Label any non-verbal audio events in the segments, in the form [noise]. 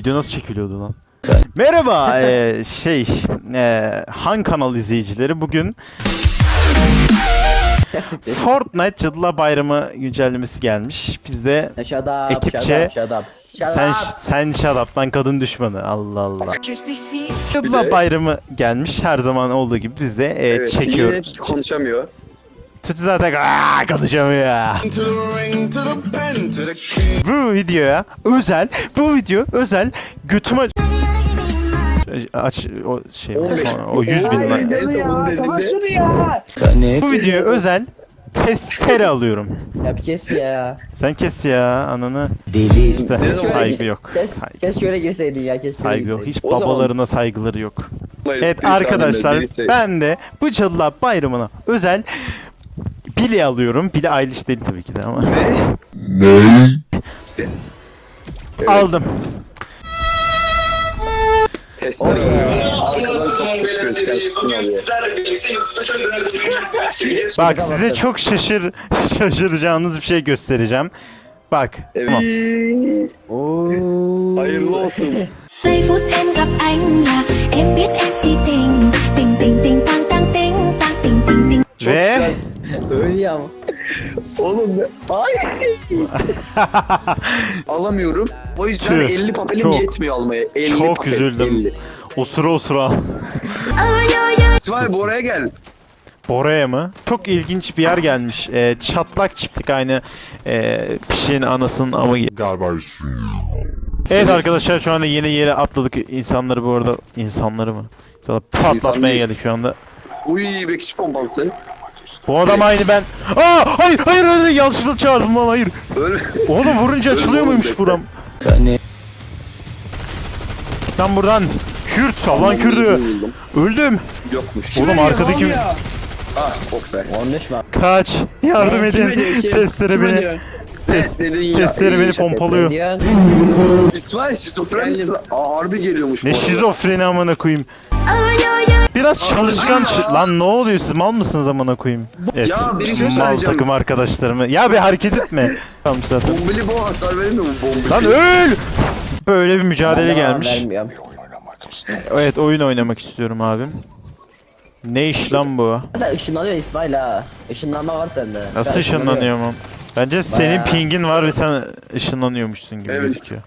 Video nasıl çekiliyordu lan? Merhaba eee, [laughs] şey eee, Han kanal izleyicileri bugün Fortnite Cadılar Bayramı güncellemesi gelmiş. Biz de up, Ekipçe- sen sen lan kadın düşmanı. Allah Allah. Cadılar Bayramı gelmiş her zaman olduğu gibi biz de eee, Evet, çekiyoruz. yine konuşamıyor. Tütü zaten aaa konuşamıyor. Bu videoya özel, bu video özel götüme aç o şey 15. sonra, o 100 bin like. Bu video özel testere alıyorum. Ya bir kes ya. Sen kes ya ananı. Deli. İşte saygı yok. Kes, Saygı, keşke öyle girseydin ya keşke saygı yok. Hiç O zaman- babalarına saygıları yok. Evet arkadaşlar ben de bu Cadılar Bayramı'na özel Billy alıyorum. Billy Eilish değil tabii ki de ama. Aldım. Testler alıyor. Arkadan çok kötü gözüken skin alıyor. Bak size çok şaşır şaşıracağınız bir şey göstereceğim. Bak. Tamam. Evet. Oo. Hayırlı olsun. giây phút em gặp anh là em biết em si tình tình tình tình tăng tăng tình tăng tình tình tình Çok Ve güzel. Öyle ama. Oğlum ne? Ay. [laughs] Alamıyorum. O yüzden Tüh, 50 papelim çok- yetmiyor almaya. 50 çok papel, üzüldüm. 50. osura osura al. İsmail bu oraya gel. Bora'ya mı? Çok ilginç bir yer gelmiş. Ee, çatlak çiftlik aynı e, pişeğin anasının ama Evet arkadaşlar şu anda yeni yere atladık. İnsanları bu arada insanları mı? İnsanları patlatmaya geldik şu anda. Uy bekçi pompalısı. Bu adam aynı ben. Aa hayır hayır hayır yanlışlıkla çağırdım lan hayır. Öyle. Oğlum vurunca açılıyor muymuş buram? Lan buradan Kürt sallan Kürdü. Öldüm. Yokmuş. Oğlum arkadaki Ah of be. 13 mi? kaç. Yardım edin. Testere beni. Test, iyi beni pompalıyor. İsmail şizofren misin? Harbi geliyormuş Ne şizofreni amına koyayım. Biraz çalışkan ç- lan ne oluyor siz mal mısınız amına koyayım? Evet. Ya, bir şey mal söyleyeceğim. takım arkadaşlarımı. Ya bir hareket etme. [laughs] tamam zaten. Bombeli bu hasar veremiyor mu bombeli? Lan öl! Böyle bir mücadele gelmiş. Vermiyorum. Evet oyun oynamak istiyorum abim. Ne iş lan bu? Sen ışınlanıyor İsmail ha. Işınlanma var sende. Nasıl Sen ışınlanıyorum? Bence senin Bayağı. pingin var ve sen ışınlanıyormuşsun gibi Evet. gözüküyor.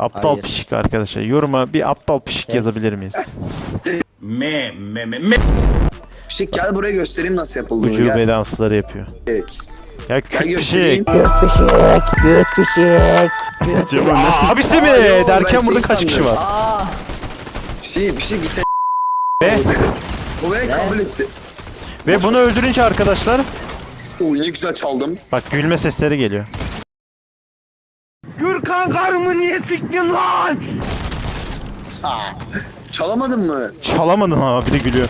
Aptal Hayır. pişik arkadaşlar. Yoruma bir aptal pişik Evet. yazabilir miyiz? [laughs] Me, me, me, me. Şey gel buraya göstereyim nasıl yapıldığını. Ucube dansları yapıyor. Gerek. Ya Gel küçük göstereyim. pişik. Cemo ne? Abisi mi? Aa, yo, Derken burada şey kaç kişi var? Aa. Bir şey bir şey sen Ve, o beni kabul etti. ve bunu öldürünce arkadaşlar Uy ne güzel çaldım. bak gülme sesleri geliyor. Çalamadın mı? Çalamadın ama bir de gülüyor.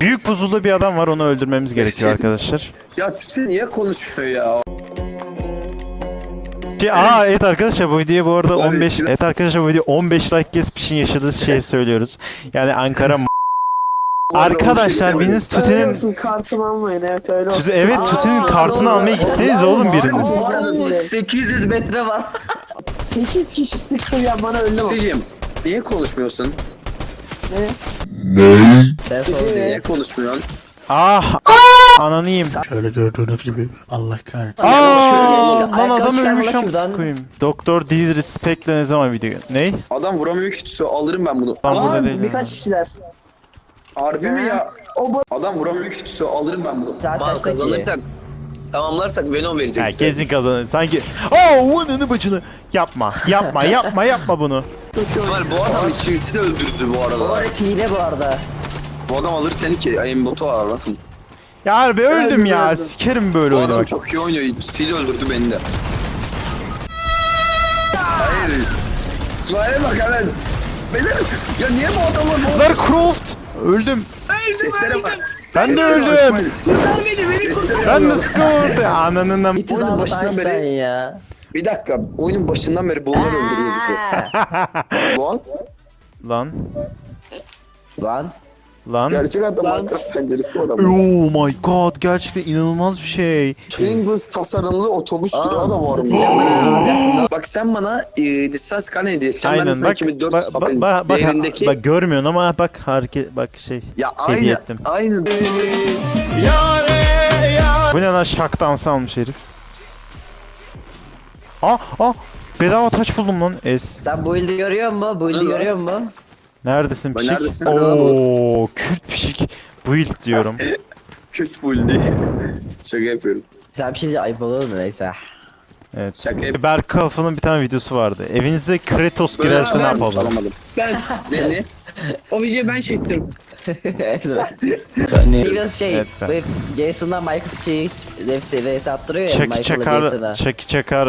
Büyük buzulda bir adam var onu öldürmemiz gerekiyor arkadaşlar. Ya Tüte niye konuşmuyor ya? Şey, aa evet arkadaşlar bu videoya bu arada Sonra 15 eskiden- evet arkadaşlar bu video 15 like kesmişin yaşadığı şeyi söylüyoruz. Yani Ankara [laughs] Arkadaşlar biriniz olsun kartımı almayın evet öyle olsun. Evet Tüte'nin kartını almaya gitseniz oğlum biriniz. Oo, 800 metre var. 8 kişi sıktı ya bana öldü mü? Tüteciğim niye konuşmuyorsun? Ben sonra Niye konuşmuyorsun? Ah ananı yiyeyim. Şöyle gördüğünüz gibi Allah kahretsin. Aa Ayakkabı lan adam ölmüş lan koyayım. Doktor Disrespect'le ne zaman video? Ney? Adam vuramıyor ki Tüte alırım ben bunu. Lan burada Az değil. birkaç kişiler. Harbi mi ya? O Adam vuramıyor ki Tüte alırım ben bunu. Saat Tamam kaçta ki? kazanırsak tamamlarsak Venom verecek. Bize. kesin kazanır. Sanki Oo ananı bacını. Yapma yapma [laughs] yapma yapma bunu. İsmail bu adam ikimizi de öldürdü bu Bu arada. arada hile bu arada. Bu adam alır seni ki. Ayın botu var bakın. Ya harbi öldüm ya. öldüm. Sikerim böyle Bu adam oynamak. çok iyi oynuyor. De öldürdü beni de. Hayır. İsmail'e bak hemen. Beyler ya niye bu adamla bu Lara Croft. Öldüm. testere bak. Ben de Testere var öldüm. İsmail. Testere Ben de skor. Ananın Bir Oyunun tane başından başından beri- ya. Bir dakika. Oyunun başından beri bunlar öldürüyor bizi. [laughs] Lan. Lan. Lan. Lan. Gerçek hayatta Lan. Minecraft penceresi var ama. Oh my god gerçekten inanılmaz bir şey. Pringles tasarımlı otobüs durağı da varmış. Bak sen bana e, lisans kan hediye edeceksin. ben de Aynen sana bak 2400 bak bak, papel bak, bak, değerindeki... bak görmüyorsun ama bak hareket bak şey. ya hediye aynı, ettim. aynı. Bu ne lan şak dansı almış herif. Aa aa bedava taç buldum lan es. Sen bu ildi görüyor musun? Bu Lan. görüyor musun? Neredesin Ben pişik? neredesin? Oo Kürt pişik. Build diyorum. [laughs] Kürt buldu. [laughs] Şaka yapıyorum. Sen bir şey diyeceğim, ayıp olur mu neyse. Evet. Şaka yap- Berk Kalfa'nın bir tane videosu vardı. Evinize Kratos girerse ne Ben yapalım? Alamadım. Ben Beni. [laughs] o videoyu ben çektim. Biraz şey, Evet, ben- bu Jason'dan Michael şeyi nefsi vs attırıyor ya Çaki Michael'la çakar, Jason'a. çaki çakar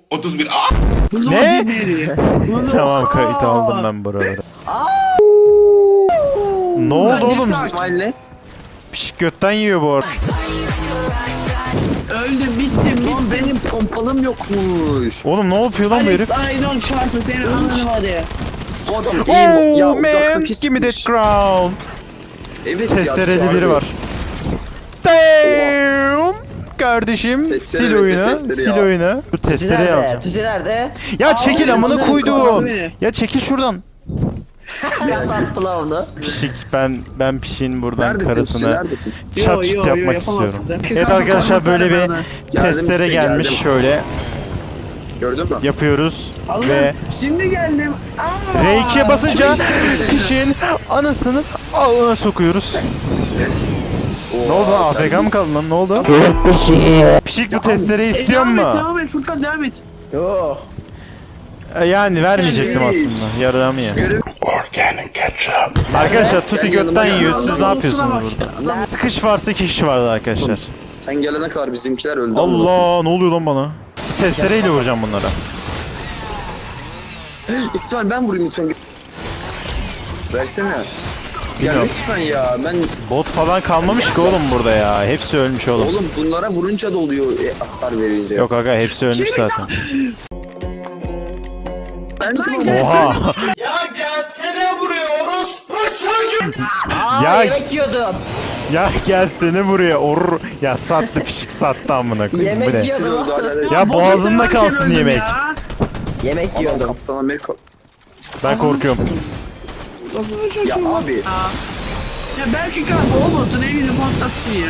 31. Aa! Ne? [laughs] tamam kayıt aldım ben buraları. ne oldu oğlum? İsmail'le. Götten yiyor bu arada. Öldüm bittim lan benim pompalım yokmuş. Oğlum ne yapıyor lan bu herif? Alex I don't çarpı senin ananı var Oh man give me that crown. Evet Testereli biri var. Damn. Kardeşim Testere sil oyunu, testere sil ya. oyunu. Bu Tütü testereyi alacağım. Tütü nerede? Ya çekil Aa, amına beni. Ya çekil şuradan. [laughs] Ya sattı lan onu. Pişik ben ben pişin buradan Neredesin? karısına Neredesin? çat çut yapmak istiyorum. Evet arkadaşlar böyle bir testere işte gelmiş geldim. şöyle Gördün mü? yapıyoruz Allah ve şimdi geldim. Aa! R2'ye basınca pişin anasını ağına sokuyoruz. Ne oldu lan AFK mı kaldın lan ne oldu? Pişik bu testereyi E, istiyor devam et mu? devam et Furkan devam et. Yok. E, Yani vermeyecektim aslında yaramıyor. Arkadaşlar tutu Ben götten yanıma yiyor siz ne Olsuna yapıyorsunuz bak burada? Sıkış varsa iki kişi vardı arkadaşlar. sen gelene kadar bizimkiler öldü. Allah ne oluyor lan bana? Testereyle vuracağım bunlara. İsmail ben vurayım lütfen. Versene. Ya Bilmiyorum. lütfen ya ben Bot falan kalmamış ki oğlum burada ya. Hepsi ölmüş oğlum. oğlum bunlara vurunca da oluyor e, hasar verince. Yok aga hepsi ölmüş zaten. Ben Oha. Aa Ya- yemek yiyordum. ya gel seni buraya. Or ya sattı pişik sattı amına koyayım. Bu Yemek yiyordum. Ya seven kalsın yemek. ya. Yemek Adam yiyordum. Kaptan Amerika. Ben korkuyorum. Ya abi Ya belki kanka o botun evini patlatsın ya.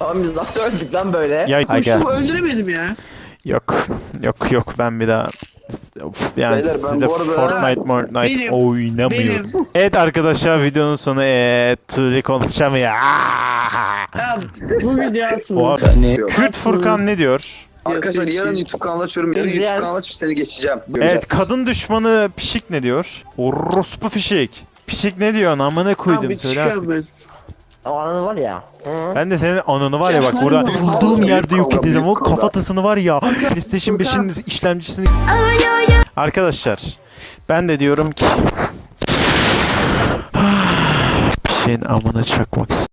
Oğlum biz nasıl öldük lan böyle? Ya. Koştum öldüremedim ya. Yok. Yok yok ben bir daha Of, yani Beyler, ben sizde bu arada- Fortnite Fortnite Benim- oynamıyorum. benim. Evet arkadaşlar videonun sonu eee Turi konuşamıyor. Aa! Ya [laughs] bu video atma. Oha. Kürt Furkan ne diyor? Arkadaşlar yarın YouTube kanalı açıyorum. Yarın Güzel. YouTube kanalı açıp seni geçeceğim. Evet Göreceğiz. kadın düşmanı Pişik ne diyor? Orospu Pişik. Pişik ne diyor? Amına koydum Abi söyle artık. ben. O anı var ya. Hı. Ben de senin ananı var ya bak burada bulduğum yerde yok ederim o kafatasını var ya PlayStation 5'in işlemcisini Arkadaşlar ben de diyorum ki [sighs] bir şeyin amına çakmak istiyorum.